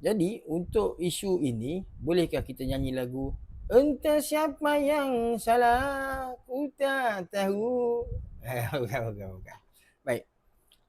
Jadi untuk isu ini bolehkah kita nyanyi lagu Entah siapa yang salah ku tak tahu. Eh, bukan, bukan, bukan. Baik.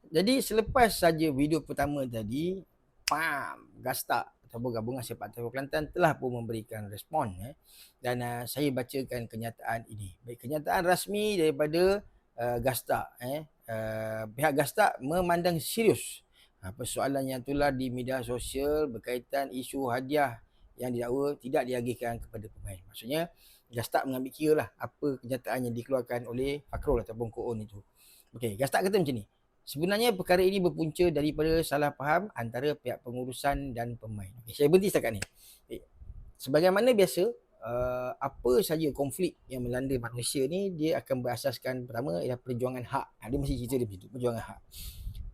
Jadi selepas saja video pertama tadi, pam, Gasta ataupun gabungan sepak takraw Kelantan telah pun memberikan respon eh. dan uh, saya bacakan kenyataan ini. Baik, kenyataan rasmi daripada uh, Gasta eh. Uh, pihak Gasta memandang serius Ha, persoalan yang tular di media sosial berkaitan isu hadiah yang didakwa tidak diagihkan kepada pemain. Maksudnya, Gastak mengambil kira lah apa kenyataan yang dikeluarkan oleh Fakrul ataupun Koon itu. Okey, Gastak kata macam ni. Sebenarnya perkara ini berpunca daripada salah faham antara pihak pengurusan dan pemain. Okay, saya berhenti setakat ni. Okay. Sebagaimana biasa, uh, apa saja konflik yang melanda manusia ni, dia akan berasaskan pertama ialah perjuangan hak. Ha, dia mesti cerita dia begitu, perjuangan hak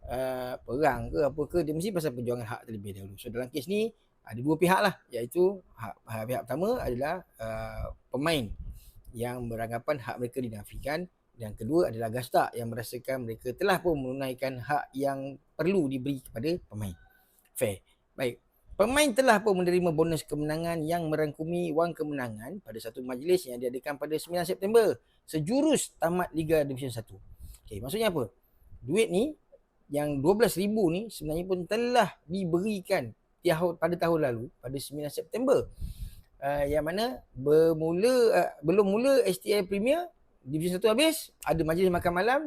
uh, perang ke apa ke dia mesti pasal perjuangan hak terlebih dahulu. So dalam kes ni ada dua pihak lah iaitu hak, hak pihak pertama adalah uh, pemain yang beranggapan hak mereka dinafikan dan kedua adalah Gasta yang merasakan mereka telah pun menunaikan hak yang perlu diberi kepada pemain. Fair. Baik. Pemain telah pun menerima bonus kemenangan yang merangkumi wang kemenangan pada satu majlis yang diadakan pada 9 September sejurus tamat Liga Division 1. Okay, maksudnya apa? Duit ni yang 12,000 ni sebenarnya pun telah diberikan pada tahun lalu pada 9 September. Uh, yang mana bermula uh, belum mula STI Premier Division 1 habis ada majlis makan malam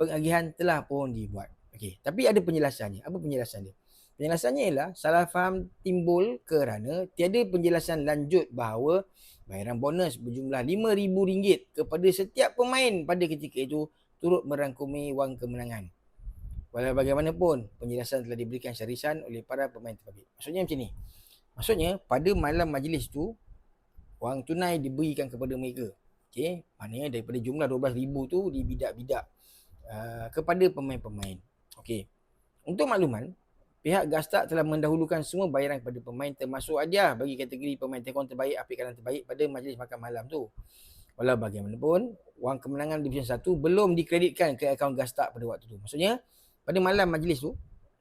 pengagihan telah pun dibuat. Okey tapi ada penjelasannya. Apa penjelasan dia? Penjelasannya ialah salah faham timbul kerana tiada penjelasan lanjut bahawa bayaran bonus berjumlah RM5,000 kepada setiap pemain pada ketika itu turut merangkumi wang kemenangan Walau bagaimanapun, penjelasan telah diberikan syarisan oleh para pemain terbabit. Maksudnya macam ni. Maksudnya, pada malam majlis tu, wang tunai diberikan kepada mereka. Okay. Maknanya daripada jumlah 12,000 tu dibidak-bidak uh, kepada pemain-pemain. Okay. Untuk makluman, pihak Gastak telah mendahulukan semua bayaran kepada pemain termasuk hadiah bagi kategori pemain tekon terbaik, apik kanan terbaik pada majlis makan malam tu. Walau bagaimanapun, wang kemenangan Division 1 belum dikreditkan ke akaun Gastak pada waktu tu. Maksudnya, pada malam majlis tu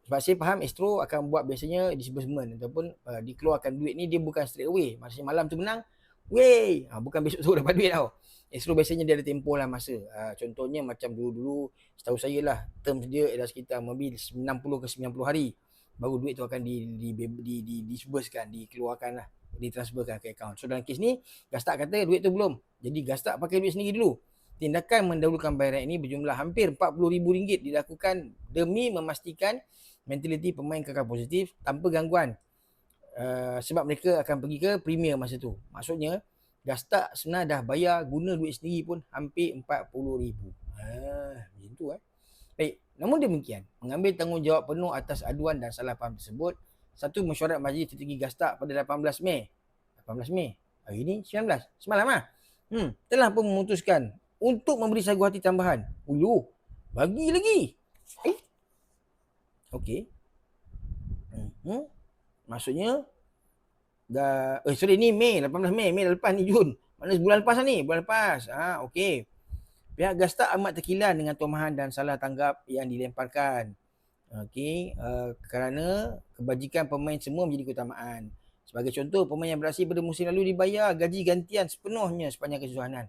sebab saya faham Astro akan buat biasanya disbursement ataupun uh, dikeluarkan duit ni dia bukan straight away. Maksudnya malam tu menang wey! Ha, bukan besok tu dapat duit tau. Astro biasanya dia ada tempoh lah masa. Uh, contohnya macam dulu-dulu setahu saya lah term dia adalah sekitar maybe 90 ke 90 hari. Baru duit tu akan di di di, di, di disbursekan dikeluarkan lah ditransferkan ke akaun. So dalam kes ni Gastak kata duit tu belum. Jadi Gastak pakai duit sendiri dulu tindakan mendahulukan bayaran ini berjumlah hampir RM40,000 dilakukan demi memastikan mentaliti pemain kekal positif tanpa gangguan. Uh, sebab mereka akan pergi ke premier masa tu. Maksudnya, Gastak sebenarnya dah bayar guna duit sendiri pun hampir RM40,000. Ha, macam tu eh. Baik, namun demikian, mengambil tanggungjawab penuh atas aduan dan salah faham tersebut, satu mesyuarat majlis tertinggi Gastak pada 18 Mei. 18 Mei. Hari ini 19. Semalam ah. Hmm, telah pun memutuskan untuk memberi sagu hati tambahan. Ulu, bagi lagi. Eh? Okey. Hmm. Maksudnya dah eh sorry ni Mei 18 Mei, Mei dah lepas ni Jun. Mana bulan lepas lah ni? Bulan lepas. Ha, okey. Pihak Gasta amat terkilan dengan tomahan dan salah tanggap yang dilemparkan. Okey, uh, kerana kebajikan pemain semua menjadi keutamaan. Sebagai contoh, pemain yang beraksi pada musim lalu dibayar gaji gantian sepenuhnya sepanjang kesusahanan.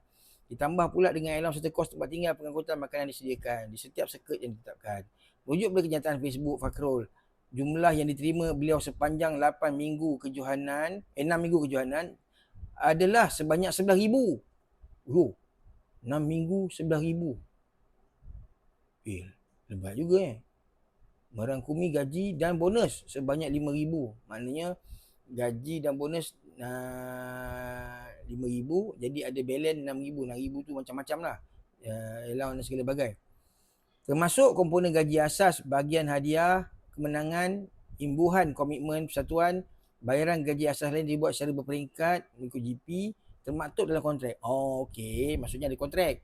Ditambah pula dengan alam serta kos tempat tinggal pengangkutan makanan disediakan di setiap seket yang ditetapkan. Merujuk pada kenyataan Facebook Fakrul, jumlah yang diterima beliau sepanjang 8 minggu kejohanan, eh 6 minggu kejohanan adalah sebanyak 11,000. Oh, 6 minggu 11,000. Eh, lebat juga eh. Merangkumi gaji dan bonus sebanyak 5,000. Maknanya gaji dan bonus uh, RM5,000 jadi ada balance RM6,000 RM6,000 tu macam-macam lah. Uh, allowance segala bagai. Termasuk komponen gaji asas bagian hadiah kemenangan imbuhan komitmen persatuan bayaran gaji asas lain dibuat secara berperingkat mengikut GP termaktub dalam kontrak. Oh okey. Maksudnya ada kontrak.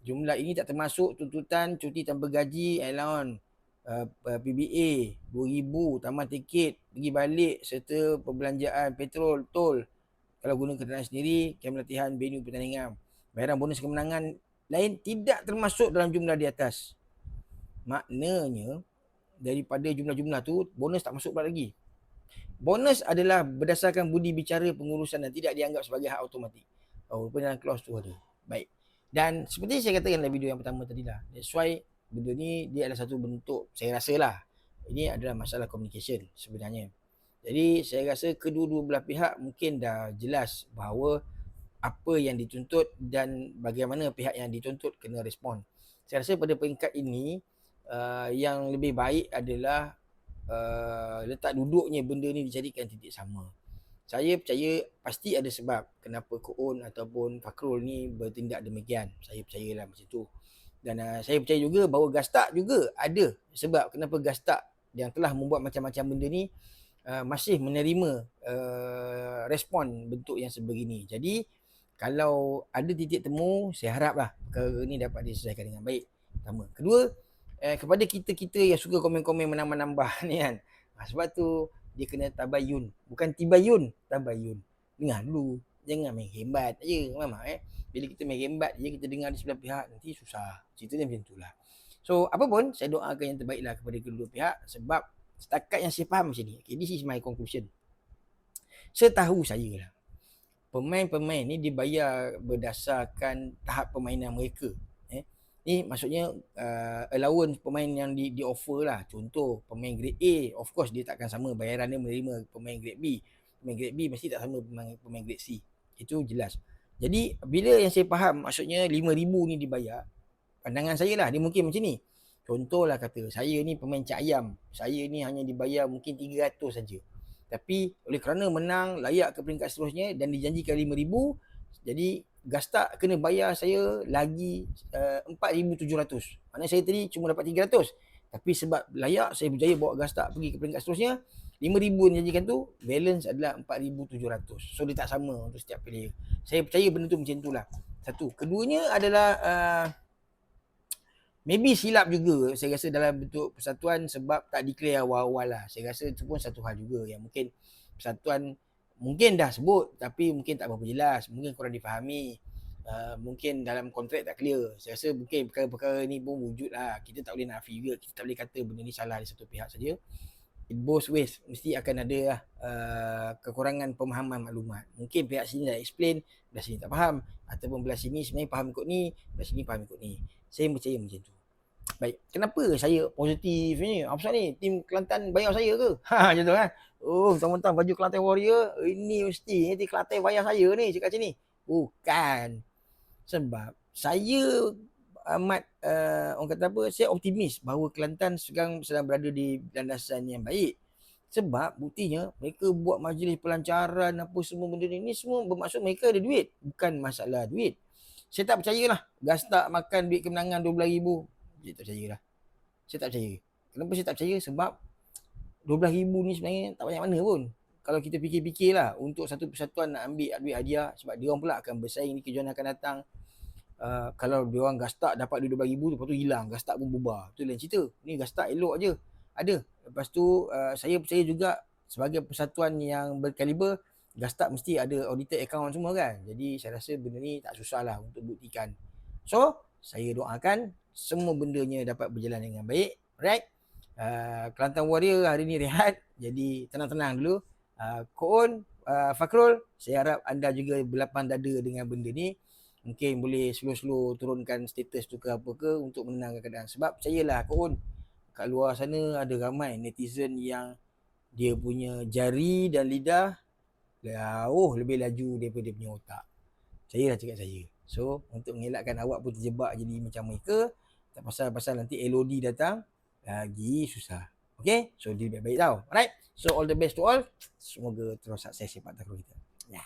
Jumlah ini tak termasuk tuntutan cuti tanpa gaji allowance uh, PBA 2000 taman tiket pergi balik serta perbelanjaan petrol tol kalau guna kenderaan sendiri kem latihan venue pertandingan bayaran bonus kemenangan lain tidak termasuk dalam jumlah di atas maknanya daripada jumlah-jumlah tu bonus tak masuk pula lagi Bonus adalah berdasarkan budi bicara pengurusan dan tidak dianggap sebagai hak automatik. Oh, rupanya dalam clause tu ada. Baik. Dan seperti saya katakan dalam video yang pertama tadi lah. That's why benda ni dia adalah satu bentuk, saya rasa lah. Ini adalah masalah communication sebenarnya. Jadi saya rasa kedua-dua belah pihak mungkin dah jelas bahawa apa yang dituntut dan bagaimana pihak yang dituntut kena respon. Saya rasa pada peringkat ini uh, yang lebih baik adalah uh, letak duduknya benda ni dijadikan titik sama. Saya percaya pasti ada sebab kenapa Koon ataupun Fakrul ni bertindak demikian. Saya percayalah macam tu. Dan uh, saya percaya juga bahawa Gastak juga ada sebab kenapa Gastak yang telah membuat macam-macam benda ni uh, masih menerima uh, respon bentuk yang sebegini. Jadi kalau ada titik temu, saya haraplah perkara ni dapat diselesaikan dengan baik. Pertama. Kedua, eh, kepada kita-kita yang suka komen-komen menambah-nambah ni kan. Ha, sebab tu dia kena tabayun. Bukan tibayun, tabayun. Dengar dulu. Jangan main hebat je. Memang eh. Bila kita main hebat je, kita dengar di sebelah pihak, nanti susah. Cerita dia macam tu lah. So, apa pun, saya doakan yang terbaiklah kepada kedua pihak. Sebab setakat yang saya faham macam ni. Okay, this is my conclusion. Setahu saya lah pemain-pemain ni dibayar berdasarkan tahap permainan mereka. Eh, ni maksudnya uh, allowance pemain yang di, di offer lah. Contoh pemain grade A, of course dia takkan sama bayaran dia menerima pemain grade B. Pemain grade B mesti tak sama pemain, pemain grade C. Itu jelas. Jadi bila yang saya faham maksudnya 5000 ni dibayar, pandangan saya lah dia mungkin macam ni. Contohlah kata saya ni pemain cak ayam, saya ni hanya dibayar mungkin 300 saja. Tapi oleh kerana menang layak ke peringkat seterusnya dan dijanjikan 5000 jadi Gastak kena bayar saya lagi uh, 4700. Maknanya saya tadi cuma dapat 300. Tapi sebab layak saya berjaya bawa Gastak pergi ke peringkat seterusnya 5000 yang janjikan tu balance adalah 4700. So dia tak sama untuk setiap player. Saya percaya benda tu macam itulah. Satu. Keduanya adalah uh, Maybe silap juga saya rasa dalam bentuk persatuan sebab tak declare awal-awal lah. Saya rasa itu pun satu hal juga yang mungkin persatuan mungkin dah sebut tapi mungkin tak berapa jelas. Mungkin kurang difahami. Uh, mungkin dalam kontrak tak clear. Saya rasa mungkin perkara-perkara ni pun wujud lah. Kita tak boleh nafi juga. Kita tak boleh kata benda ni salah di satu pihak saja. Both ways. Mesti akan ada lah, uh, kekurangan pemahaman maklumat. Mungkin pihak sini dah explain, belah sini tak faham. Ataupun belah sini sebenarnya faham ikut ni, belah sini faham ikut ni. Saya percaya macam tu. Baik, kenapa saya positif ni? Apa sebab ni? Tim Kelantan bayar saya ke? Ha, macam tu kan? Oh, mentang-mentang baju Kelantan Warrior, ini mesti ni tim Kelantan bayar saya ni, cakap macam ni. Bukan. Sebab saya amat, uh, orang kata apa, saya optimis bahawa Kelantan sekarang sedang berada di landasan yang baik. Sebab buktinya mereka buat majlis pelancaran apa semua benda ni. Ni semua bermaksud mereka ada duit. Bukan masalah duit. Saya tak percayalah Gastak makan duit kemenangan RM12,000. Saya tak percaya lah. Saya tak percaya. Kenapa saya tak percaya? Sebab RM12,000 ni sebenarnya tak banyak mana pun. Kalau kita fikir-fikir lah untuk satu persatuan nak ambil duit hadiah sebab dia orang pula akan bersaing di kejuaraan akan datang. Uh, kalau dia orang gastak dapat duit RM12,000 tu lepas tu hilang. Gastak pun bubar. Itu lain cerita. Ni gastak elok aje. Ada. Lepas tu uh, saya percaya juga sebagai persatuan yang berkaliber Gastak mesti ada audited account semua kan. Jadi saya rasa benda ni tak susah lah untuk buktikan. So, saya doakan semua bendanya dapat berjalan dengan baik. Alright. Uh, Kelantan Warrior hari ni rehat. Jadi tenang-tenang dulu. Uh, Koon, uh, Fakrul, saya harap anda juga berlapang dada dengan benda ni. Mungkin boleh slow-slow turunkan status tu ke apa ke untuk menenangkan keadaan. Sebab percayalah Koon, kat luar sana ada ramai netizen yang dia punya jari dan lidah jauh lebih laju daripada dia punya otak. Saya dah cakap saya. So, untuk mengelakkan awak pun terjebak jadi macam mereka, tak pasal-pasal nanti LOD datang, lagi susah. Okay? So, dia baik-baik tau. Alright? So, all the best to all. Semoga terus sukses sepak takraw kita. Yeah.